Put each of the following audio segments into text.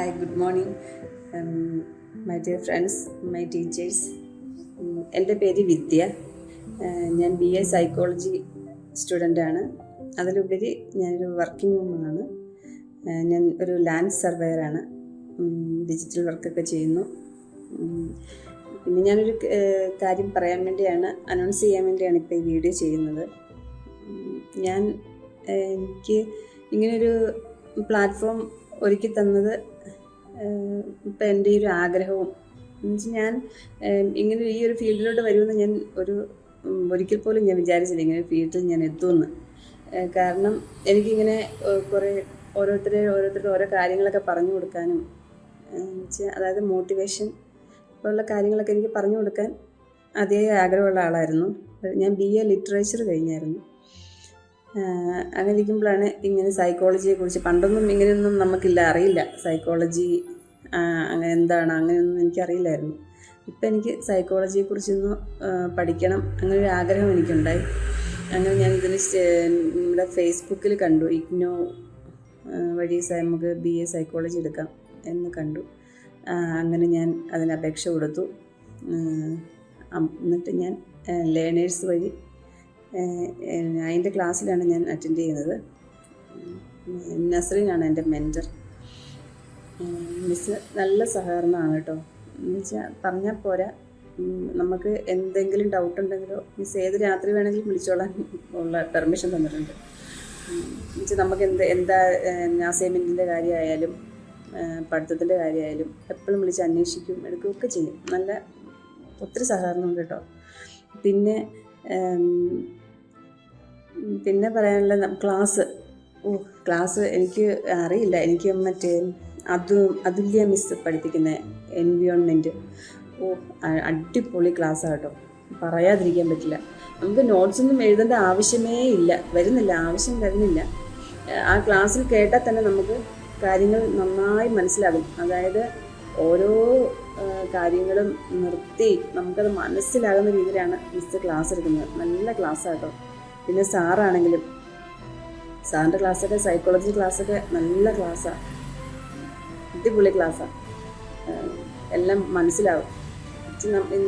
Hi good morning my dear friends my teachers എന്റെ പേര് വിദ്യ. ഞാൻ ബി എ സൈക്കോളജി സ്റ്റുഡന്റാണ് അതിലുപരി ഞാനൊരു വർക്കിംഗ് വുമണാണ് ഞാൻ ഒരു ലാൻഡ് സർവേയറാണ് ഡിജിറ്റൽ വർക്കൊക്കെ ചെയ്യുന്നു. പിന്നെ ഞാനൊരു കാര്യം പറയാൻ വേണ്ടിയാണ് അനൗൺസ് ചെയ്യാൻ വേണ്ടിയാണ് ഇപ്പോൾ ഈ വീഡിയോ ചെയ്യുന്നത്. ഞാൻ എനിക്ക് ഇങ്ങനൊരു പ്ലാറ്റ്ഫോം ഒരുക്കി തന്നത് ഇപ്പം എന്റെ ഈ ഒരു ആഗ്രഹവും. എന്നുവെച്ചാൽ ഞാൻ ഇങ്ങനെ ഈ ഒരു ഫീൽഡിലോട്ട് വരുമെന്ന് ഞാൻ ഒരു ഒരിക്കൽ പോലും ഞാൻ വിചാരിച്ചില്ല ഇങ്ങനെ ഫീൽഡിൽ ഞാൻ എത്തുമെന്ന്. കാരണം എനിക്കിങ്ങനെ കുറേ ഓരോരുത്തരെ ഓരോരുത്തരുടെ ഓരോ കാര്യങ്ങളൊക്കെ പറഞ്ഞു കൊടുക്കാനും അതായത് മോട്ടിവേഷൻ ഉള്ള കാര്യങ്ങളൊക്കെ എനിക്ക് പറഞ്ഞു കൊടുക്കാൻ അതേ ആഗ്രഹമുള്ള ആളായിരുന്നു. ഞാൻ ബി എ ലിറ്ററേച്ചർ കഴിഞ്ഞായിരുന്നു. അങ്ങനെ ഇരിക്കുമ്പോഴാണ് ഇങ്ങനെ സൈക്കോളജിയെ കുറിച്ച് പണ്ടൊന്നും ഇങ്ങനെയൊന്നും നമുക്കില്ല അറിയില്ല. സൈക്കോളജി അങ്ങനെ എന്താണ് അങ്ങനെയൊന്നും എനിക്കറിയില്ലായിരുന്നു. ഇപ്പം എനിക്ക് സൈക്കോളജിയെ കുറിച്ചൊന്ന് പഠിക്കണം അങ്ങനെ ഒരു ആഗ്രഹം എനിക്കുണ്ടായി. അങ്ങനെ ഞാൻ ഇതിന് നമ്മുടെ ഫേസ്ബുക്കിൽ കണ്ടു. ഇഗ്നോ വഴി നമുക്ക് ബി എ സൈക്കോളജി എടുക്കാം എന്ന് കണ്ടു. അങ്ങനെ ഞാൻ അതിന് അപേക്ഷ കൊടുത്തു. എന്നിട്ട് ഞാൻ ലേണേഴ്സ് വഴി അതിന്റെ ക്ലാസ്സിലാണ് ഞാൻ അറ്റൻഡ് ചെയ്യുന്നത്. നസറിനാണ് എന്റെ മെന്റർ മിസ് നല്ല സഹകരണമാണ് കേട്ടോ. എന്ന് വെച്ചാൽ പറഞ്ഞാൽ പോരാ. നമുക്ക് എന്തെങ്കിലും ഡൗട്ട് ഉണ്ടെങ്കിലോ മിസ് ഏത് രാത്രി വേണമെങ്കിലും വിളിച്ചോളാൻ ഉള്ള പെർമിഷൻ തന്നിട്ടുണ്ട്. എന്നുവെച്ചാൽ നമുക്ക് എന്ത് എന്താ അസൈൻമെന്റിന്റെ കാര്യമായാലും പഠിത്തത്തിന്റെ കാര്യമായാലും എപ്പോഴും വിളിച്ച് അന്വേഷിക്കും എടുക്കുകയൊക്കെ ചെയ്യും. നല്ല ഒത്തിരി സഹകരണമുണ്ട് കേട്ടോ. പിന്നെ പിന്നെ പറയാനുള്ള ക്ലാസ്. ഓ ക്ലാസ് എനിക്ക് അറിയില്ല. എനിക്ക് മറ്റേ അതു അതുല്യ മിസ് പഠിപ്പിക്കുന്ന എൻവിയോൺമെന്റ് ഓ അടിപൊളി ക്ലാസ്സാണ് കേട്ടോ. പറയാതിരിക്കാൻ പറ്റില്ല. നമുക്ക് നോട്ട്സ് ഒന്നും എഴുതേണ്ട ആവശ്യമേ ഇല്ല. വരുന്നില്ല ആവശ്യം വരുന്നില്ല. ആ ക്ലാസ്സിൽ കേട്ടാൽ തന്നെ നമുക്ക് കാര്യങ്ങൾ നന്നായി മനസ്സിലാകും. അതായത് ഓരോ കാര്യങ്ങളും നിർത്തി നമുക്കത് മനസ്സിലാകുന്ന രീതിയിലാണ് മിസ് ക്ലാസ് എടുക്കുന്നത്. നല്ല ക്ലാസ്സാട്ടോ പിന്നെ സാറാണെങ്കിലും. സാറിന്റെ ക്ലാസ്സൊക്കെ സൈക്കോളജി ക്ലാസ്സൊക്കെ നല്ല ക്ലാസ്സാണ് അടിപൊളി ക്ലാസ്സാണ് എല്ലാം മനസ്സിലാവും.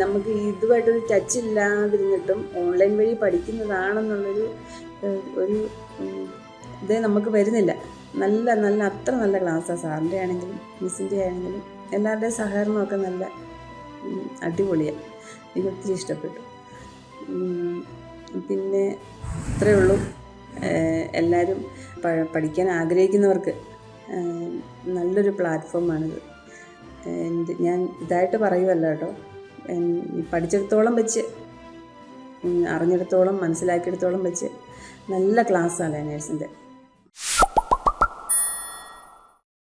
നമുക്ക് ഇതുമായിട്ടൊരു ടച്ച് ഇല്ലാതിരുന്നിട്ടും ഓൺലൈൻ വഴി പഠിക്കുന്നതാണെന്നുള്ളൊരു ഒരു ഇത് നമുക്ക് വരുന്നില്ല. നല്ല നല്ല അത്ര നല്ല ക്ലാസ്സാണ് സാറിന്റെ ആണെങ്കിലും മിസ്സിന്റെ ആണെങ്കിലും. എല്ലാവരുടെയും സഹകരണമൊക്കെ നല്ല അടിപൊളിയാണ് എനിക്ക് ഒത്തിരി ഇഷ്ടപ്പെട്ടു. പിന്നെ ഇത്രയേ ഉള്ളൂ. എല്ലാവരും പഠിക്കാൻ ആഗ്രഹിക്കുന്നവർക്ക് നല്ലൊരു പ്ലാറ്റ്ഫോമാണിത് ഞാൻ ഇതായിട്ട് പറയുമല്ല കേട്ടോ. പഠിച്ചിടത്തോളം വെച്ച് അറിഞ്ഞിടത്തോളം മനസ്സിലാക്കിയിടത്തോളം വെച്ച് നല്ല ക്ലാസ്സാണ് ലേണേഴ്സിന്റെ